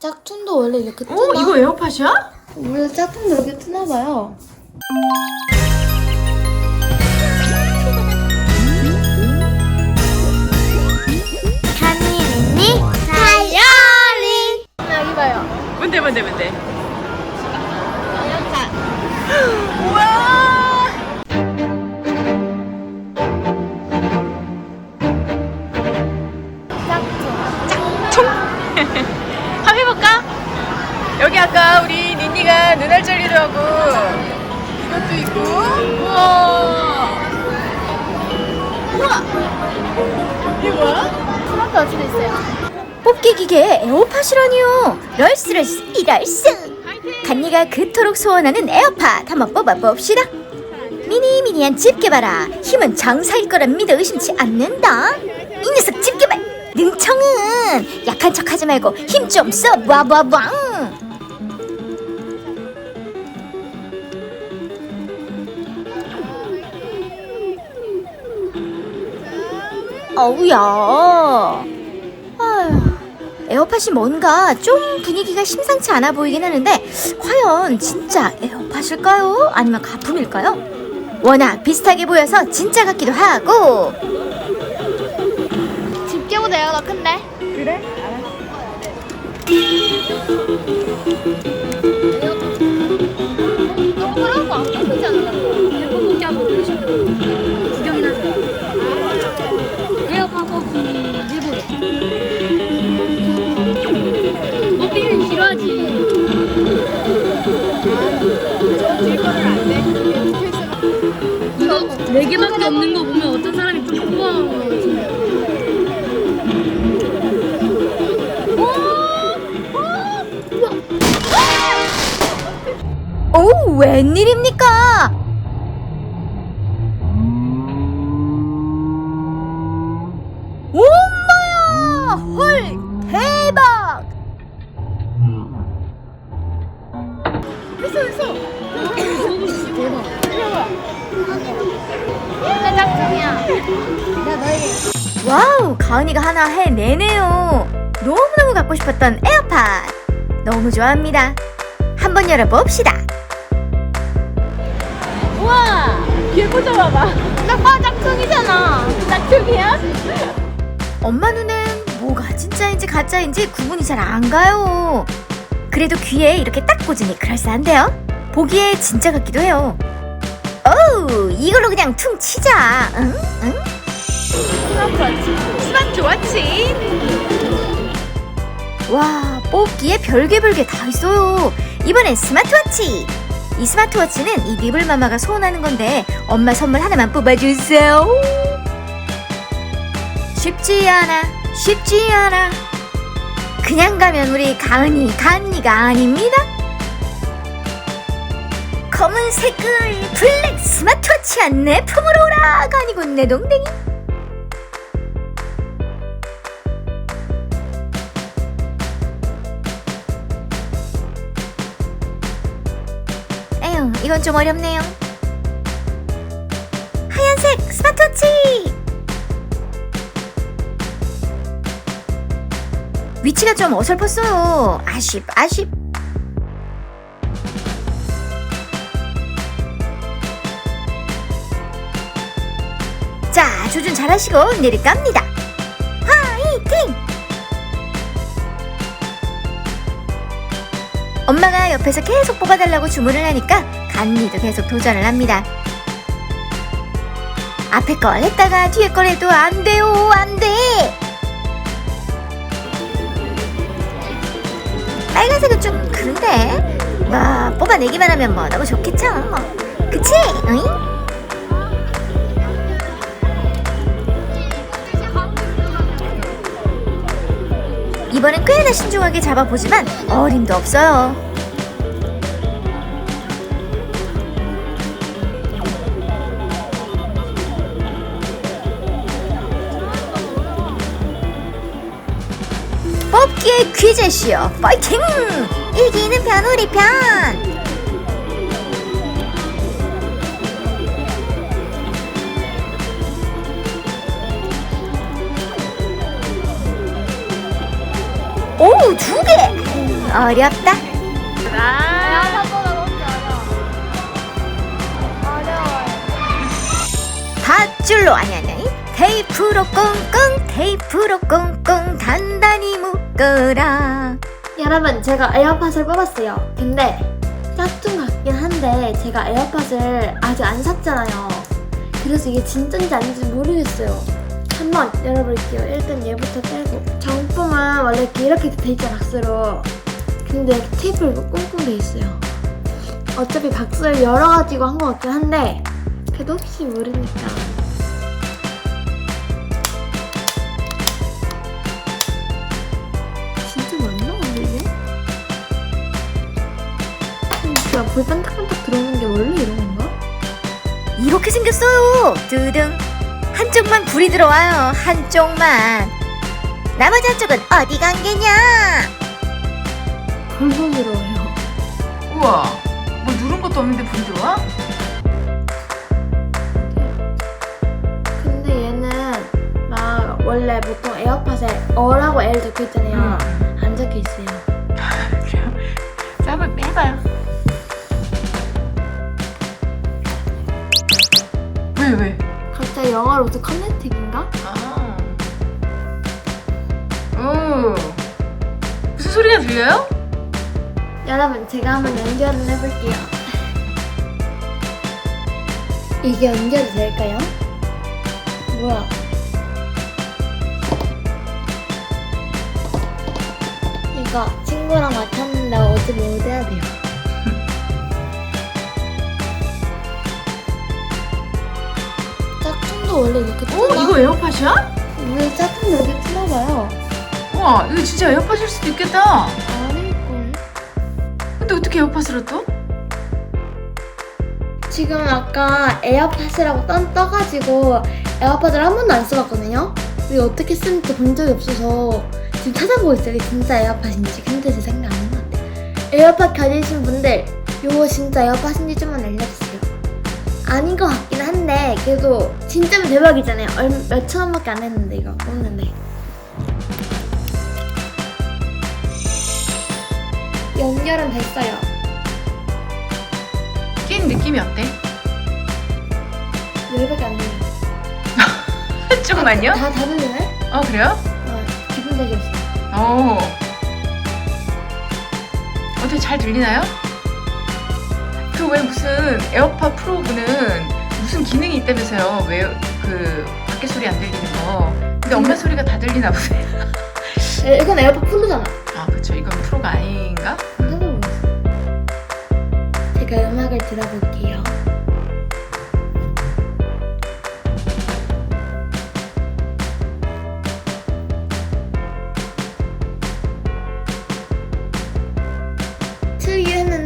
짝퉁도 원래 이렇게 뜨나? 오 이거 에어팟이야? 원래 짝퉁도 이렇게 뜨나 봐요. 간이니 다이어리 여기 봐요. 뭔데 뭔데 뭔데? 뭐야? 스마트 워치도 있어요. 뽑기 기계 에어팟이라니요. 럴스럴스 이럴스. 간니가 그토록 소원하는 에어팟 한번 뽑아봅시다. 미니미니한 집게봐라 힘은 장사일 거란 믿어 의심치 않는다. 이 녀석 집게발 능청은 약한 척하지 말고 힘 좀 써 와와왕 어우야 에어팟이 뭔가 좀 분위기가 심상치 않아 보이긴 하는데 과연 진짜 에어팟일까요? 아니면 가품일까요? 워낙 비슷하게 보여서 진짜 같기도 하고 집게 보다 얘가 더 큰데? 그래? 동그란 네 없는 거 보면 어떤 사람이 좀 좋아하는 거 같은데. 오 웬일입니까? 하나 해내네요 너무너무 갖고 싶었던 에어팟 너무 좋아합니다 한번 열어봅시다 우와! 귀에 꽂아봐봐 나 짝퉁이잖아. 짝퉁이야? 엄마 눈엔 뭐가 진짜인지 가짜인지 구분이 잘 안 가요. 그래도 귀에 이렇게 딱 꽂으니 그럴싸한데요? 보기에 진짜 같기도 해요. 어우, 이걸로 그냥 퉁 치자. 응? 응? 스마트 워치 와, 뽑기에 별개 별개 다 있어요. 이번엔 스마트워치. 이 스마트워치는 이 니블마마가 소원하는 건데 엄마 선물 하나만 뽑아주세요. 쉽지 않아, 쉽지 않아. 그냥 가면 우리 가은이, 가은이가 아닙니다. 검은색을 블랙 스마트워치 안내 품으로 오라가 아니고 내 동댕이. 이건 좀 어렵네요. 하얀색 스마트워치! 위치가 좀 어설펐어요. 아쉽, 아쉽. 자, 조준 잘하시고 내릴 갑니다. 화이팅! 엄마가 옆에서 계속 뽑아달라고 주문을 하니까 간니도 계속 도전을 합니다. 앞에 걸 했다가 뒤에 걸 해도 안 돼요, 안 돼! 빨간색은 좀 그런데 뭐 뽑아내기만 하면 뭐 너무 좋겠죠 뭐 그치? 응? 이번엔 꽤나 신중하게 잡아보지만 어림도 없어요 퀴즈쇼 파이팅! 이기는 편 우리 편! 오, 두 개! 어렵다. 밧줄로 아니 아니 테이프로 꽁꽁 테이프로 꽁꽁 단단히 묶 어라. 여러분 제가 에어팟을 뽑았어요. 근데 짝퉁 같긴 한데 제가 에어팟을 아직 안 샀잖아요. 그래서 이게 진짜인지 아닌지 모르겠어요. 한번 열어볼게요. 일단 얘부터 빼고. 정품은 원래 이렇게, 이렇게 돼 있잖아 박스로. 근데 이렇게 테이프로 꽁꽁 돼 있어요. 어차피 박스를 열어가지고 한 것 같긴 한데 그래도 혹시 모르니까 불 반짝반짝 들어오는 게 원래 이런 건가? 이렇게 생겼어요. 두둥. 한쪽만 불이 들어와요. 한쪽만. 나머지 한쪽은 어디 간 게냐? 불만스러워요 우와. 뭐 누른 것도 없는데 불 들어와? 근데 얘는 막 원래 보통 에어팟에 어라고 L 적혀 있잖아요 안 적혀 있어요? 왜, 왜? 갑자기 영어로 무슨 커넥틱인가? 아. 오. 무슨 소리가 들려요? 여러분 제가 한번 연결을 해볼게요 이게 연결이 될까요? 뭐야 이거 친구랑 맞췄는데 어제 못 해야 돼요 짝퉁도 원래 이렇게 오, 틀어 이거 에어팟이야? 왜 짝퉁도 이렇게 틀어봐요 우와, 이거 진짜 에어팟일 수도 있겠다. 아닐걸 근데 어떻게 에어팟으로 또? 지금 아까 에어팟이라고 떠, 떠가지고 에어팟을 한 번도 안 써봤거든요. 이게 어떻게 쓰는지 본 적이 없어서 지금 찾아보고 있어요. 이게 진짜 에어팟인지. 근데 제 생각 것 같아요. 에어팟 가지신 분들 이거 진짜 에어팟인지 좀만 알려주세요. 아닌 것 같긴 한데 그래도 진짜면 대박이잖아요. 얼, 몇천 원밖에 안 했는데 이거 뽑는데. 연결은 됐어요. 낀 느낌이 어때? 열밖에 안 돼요. 한쪽만요? 다, 다 들리네? 어, 그래요? 어, 기분 되겠어요. 오. 어떻게 잘 들리나요? 그왜 무슨 에어팟 프로브는 무슨 기능이 있다면서요? 왜 그 밖에 소리 안 들리는 거? 근데 엄마 소리가 다 들리나 보세요. 에, 이건 에어팟 풀로잖아. 아, 그렇죠. 이건 프로가 아닌가? 제가 음악을 들어볼게요.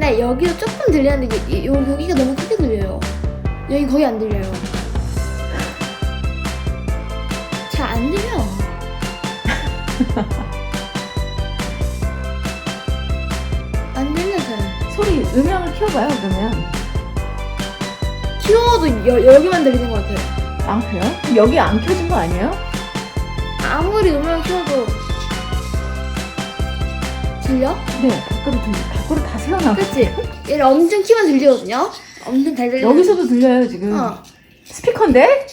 했는데 여기도 조금 들리는데 이- 요, 여기가 너무 크게 들려요. 여기 거의 안 들려요. 잘 안 들려. 안 들려 잘. 소리 음향을 키워봐요 그러면. 키워도 여, 여기만 들리는 것 같아요. 아 그래요? 그럼 여기 안 켜진 거 아니에요? 아무리 음을 키워도 들려? 네, 밖으로 들, 밖으로 다 새어나와. 그치? 얘를 엄청 키면 들리거든요? 엄청 잘 들려. 여기서도 들려요 지금. 어. 스피커인데?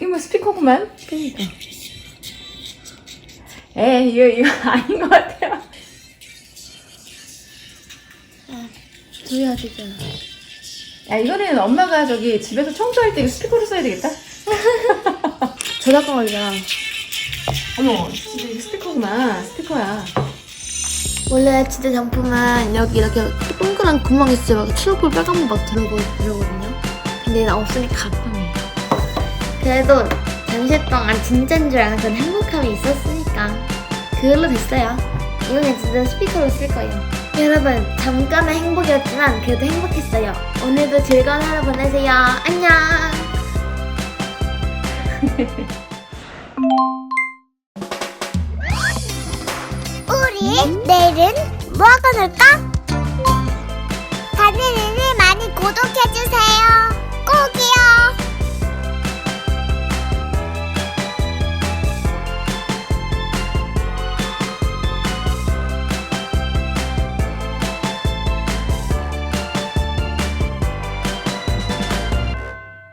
이거 뭐 스피커구만. 그니까. 에이 이거 이거 아닌 것 같아요. 들려야 되잖아. 야 이거는 엄마가 저기 집에서 청소할 때 이거 스피커로 써야 되겠다. 저작권 걸리잖아. 어머, 진짜 이거 스피커구만. 스피커야. 원래 진짜 정품은 여기 이렇게 동그란 구멍이 있어요. 막 초록불 빨간불 막 들어오거든요. 근데 얘는 없으니까 가끔이에요. 그래도 잠시 동안 진짜인 줄 그런 행복함이 있었으니까 그걸로 됐어요. 이거는 진짜 스피커로 쓸 거예요. 여러분 잠깐의 행복이었지만 그래도 행복했어요. 오늘도 즐거운 하루 보내세요. 안녕. 뭐 하고 놀까?